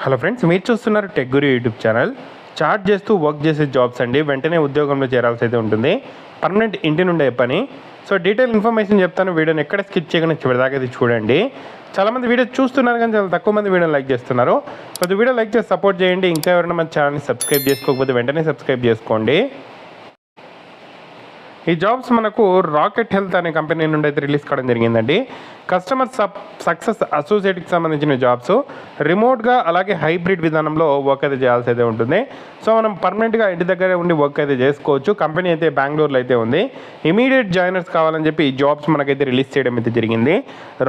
Hello friends మీరు చూస్తున్నారు tech guru YouTube channel chart చేస్తూ వర్క్ చేసే జాబ్స్ అండి. వెంటనే ఉద్యోగంలో చేరాల్సి అయితే ఉంటుంది. పర్మనెంట్ ఇంటి నుండే పని? సో డీటెయిల్ ఇన్ఫర్మేషన్ చెప్తాను. వీడియోని ఎక్కడ స్కిప్ చేయకుండా చివరిదాకా ఇది చూడండి. చాలామంది వీడియో చూస్తున్నారు కానీ చాలా తక్కువ మంది వీడియో లైక్ చేస్తున్నారు. కొద్ది వీడియో లైక్ చేసి సపోర్ట్ చేయండి. ఇంకా ఎవరైనా మన ఛానల్ని సబ్స్క్రైబ్ చేసుకోకపోతే వెంటనే సబ్స్క్రైబ్ చేసుకోండి. ఈ జాబ్స్ మనకు రాకెట్ హెల్త్ అనే కంపెనీ నుండి అయితే రిలీజ్ కావడం జరిగిందండి. కస్టమర్ సబ్ సక్సెస్ అసోసియేట్కి సంబంధించిన జాబ్స్ రిమోట్గా అలాగే హైబ్రిడ్ విధానంలో వర్క్ అయితే చేయాల్సి అయితే ఉంటుంది. సో మనం పర్మనెంట్గా ఇంటి దగ్గరే ఉండి వర్క్ అయితే చేసుకోవచ్చు. కంపెనీ అయితే బెంగళూరులో అయితే ఉంది. ఇమీడియట్ జాయినర్స్ కావాలని చెప్పి ఈ జాబ్స్ మనకైతే రిలీజ్ చేయడం అయితే జరిగింది.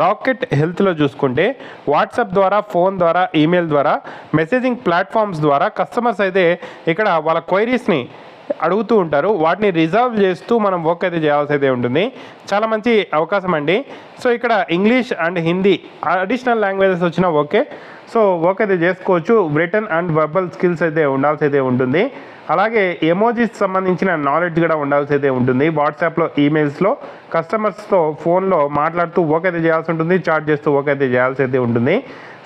రాకెట్ హెల్త్లో చూసుకుంటే వాట్సాప్ ద్వారా ఫోన్ ద్వారా ఈమెయిల్ ద్వారా మెసేజింగ్ ప్లాట్ఫామ్స్ ద్వారా కస్టమర్స్ అయితే ఇక్కడ వాళ్ళ క్వైరీస్ని అడుగుతూ ఉంటారు. వాటిని రిజర్వ్ చేస్తూ మనం వర్క్ అయితే చేయాల్సి అయితే ఉంటుంది. చాలా మంచి అవకాశం అండి. సో ఇక్కడ English and Hindi additional languages వచ్చినా ఓకే సో వర్క్ అయితే చేసుకోవచ్చు. రిటర్న్ అండ్ వర్బల్ స్కిల్స్ అయితే ఉండాల్సి అయితే ఉంటుంది. అలాగే ఎమోజీస్ సంబంధించిన నాలెడ్జ్ కూడా ఉండాల్సి అయితే ఉంటుంది. వాట్సాప్లో ఈమెయిల్స్లో కస్టమర్స్తో ఫోన్లో మాట్లాడుతూ వర్క్ అయితే చేయాల్సి ఉంటుంది. చాట్ చేస్తూ వర్క్ అయితే చేయాల్సి అయితే ఉంటుంది.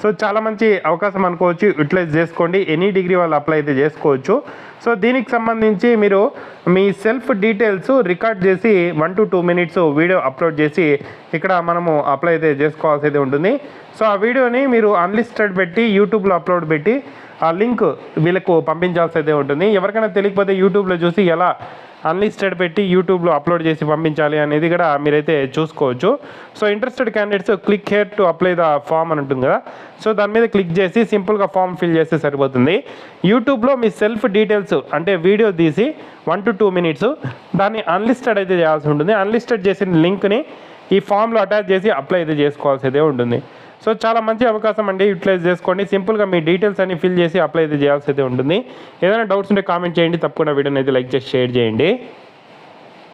సో చాలా మంచి అవకాశం అనుకోవచ్చు. యూటిలైజ్ చేసుకోండి. ఎనీ డిగ్రీ వాళ్ళు అప్లై అయితే చేసుకోవచ్చు. సో దీనికి సంబంధించి మీరు మీ సెల్ఫ్ డీటెయిల్స్ రికార్డ్ చేసి one two two minutes video upload చేసి ఇక్కడ మనము అప్లై అయితే చేసుకోవాల్సి అయితే ఉంటుంది. సో ఆ వీడియోని మీరు అన్లిస్టెడ్ పెట్టి యూట్యూబ్లో అప్లోడ్ పెట్టి ఆ లింక్ వీళ్ళకు పంపించాల్సి అయితే ఉంటుంది. ఎవరికైనా తెలియకపోతే యూట్యూబ్లో చూసి ఎలా అన్లిస్టెడ్ పెట్టి యూట్యూబ్లో అప్లోడ్ చేసి పంపించాలి అనేది కూడా మీరైతే చూసుకోవచ్చు. So interested candidates click here to apply the form అని ఉంటుంది కదా. సో దాని మీద క్లిక్ చేసి సింపుల్గా ఫామ్ ఫిల్ చేస్తే సరిపోతుంది. యూట్యూబ్లో మీ సెల్ఫ్ డీటెయిల్స్ అంటే వీడియో తీసి వన్ టు టూ మినిట్స్ దాన్ని అన్లిస్టెడ్ అయితే చేయాల్సి ఉంటుంది. అన్లిస్టెడ్ చేసిన లింక్ని ఈ ఫామ్లో అటాచ్ చేసి అప్లై అయితే చేసుకోవాల్సి అయితే ఉంటుంది. సో చాలా మంచి అవకాశం అండి యూటిలైజ్ చేసుకోండి. సింపుల్గా మీ డీటెయిల్స్ అన్ని ఫిల్ చేసి అప్లై అయితే చేయాల్సి అయితే ఉంటుంది. ఏదైనా డౌట్స్ ఉంటే కామెంట్ చేయండి. తప్పకుండా వీడియోని అయితే లైక్ చేసి షేర్ చేయండి.